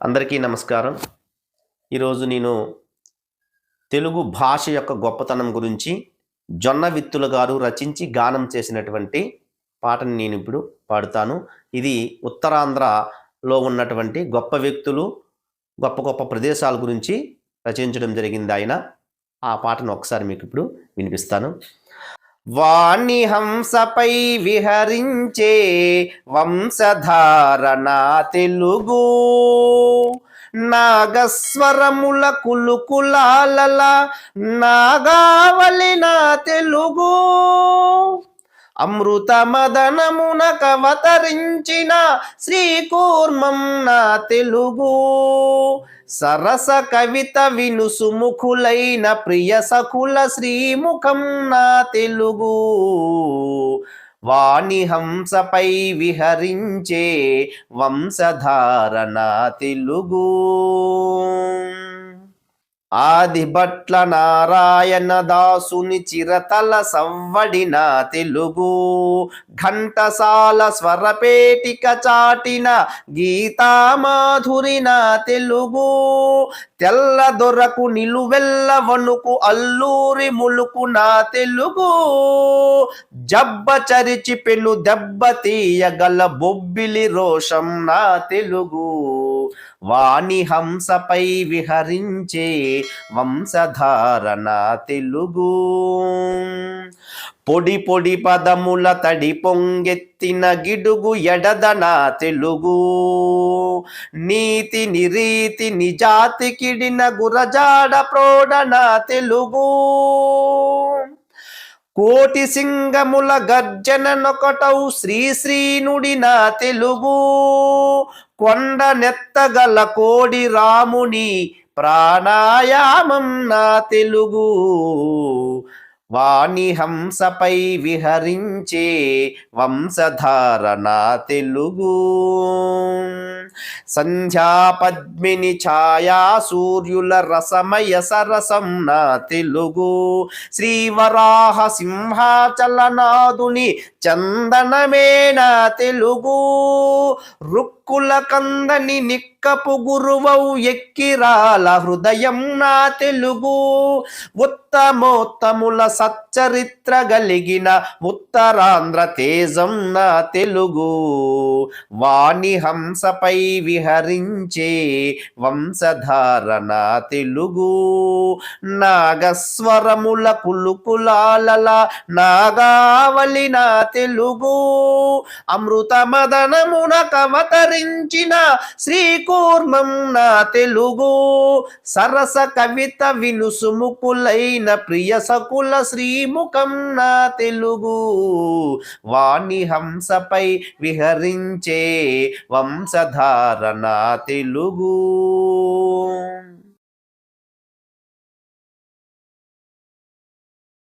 అందరికీ నమస్కారం. ఈరోజు నేను తెలుగు భాష యొక్క గొప్పతనం గురించి జొన్న విత్తుల గారు రచించి గానం చేసినటువంటి పాటని నేను ఇప్పుడు పాడుతాను. ఇది ఉత్తరాంధ్రలో ఉన్నటువంటి గొప్ప వ్యక్తులు గొప్ప గొప్ప ప్రదేశాల గురించి రచించడం జరిగింది ఆయన. ఆ పాటను ఒకసారి మీకు ఇప్పుడు వినిపిస్తాను. వాణి హంసపై విహరించే వంశధారణ తెలుగు. నాగస్వరముల కులుకులాలల నాగావలి నా తెలుగు. అమృత మదనమున కవతరించిన శ్రీకూర్మం నా తెలుగు. సరస కవిత వినుసుముఖులైన ప్రియ సఖుల శ్రీముఖం నా తెలుగు. వాణి హంసపై విహరించే వంశధారణ తెలుగు. ఆదిభట్ల నారాయణ దాసుని చిరతల సవ్వడిన తెలుగు. ఘంటసాల స్వరపేటిక చాటిన గీతామాధురిన తెలుగు. తెల్ల దొరకు నిలువెల్ల వణుకు అల్లూరి ములుకు నా తెలుగు. జబ్బ చరిచి పెను దెబ్బ తీయగల బొబ్బిలి రోషం నా తెలుగు. వాణి హంసపై విహరించే వంశధారణ తెలుగు. పొడి పొడి పదముల తడి పొంగెత్తిన గిడుగు ఎడదన తెలుగు. నీతి నిరీతి నిజాతి కిడిన గురజాడ ప్రోడన తెలుగు. కోటి సింగముల గర్జన నొకటౌ శ్రీ నా తెలుగు. కొండ నెత్తగల కోడి రాముని ప్రాణాయామం నా తెలుగు. వాణి హంసపై విహరించే వంశధారణ తెలుగు. సంధ్యా పద్మిని ఛాయా సూర్యుల రసమయ సరసం నా తెలుగు. శ్రీవరాహ సింహాచలనాదుని చందనమే నా తెలుగు. రుక్కుల కందని నిక్కపు గురువౌ ఎక్కిరాల హృదయం నా తెలుగు. ఉత్తమోత్తముల సచ్చరిత్ర కలిగిన ఉత్తరాంధ్ర తేజం నా తెలుగు. వాణి హంసపై విహరించే వంశధారణ తెలుగు. నాగస్వరముల కులుకులాలల నాగావళి నా తెలుగు. అమృత మదనమున కవతరించిన శ్రీకూర్మం నా తెలుగు. సరస కవిత వినుసుముకులైన ప్రియ సకుల శ్రీముఖం నా తెలుగు. వాణి హంసపై విహరించే కారణ తెలుగు.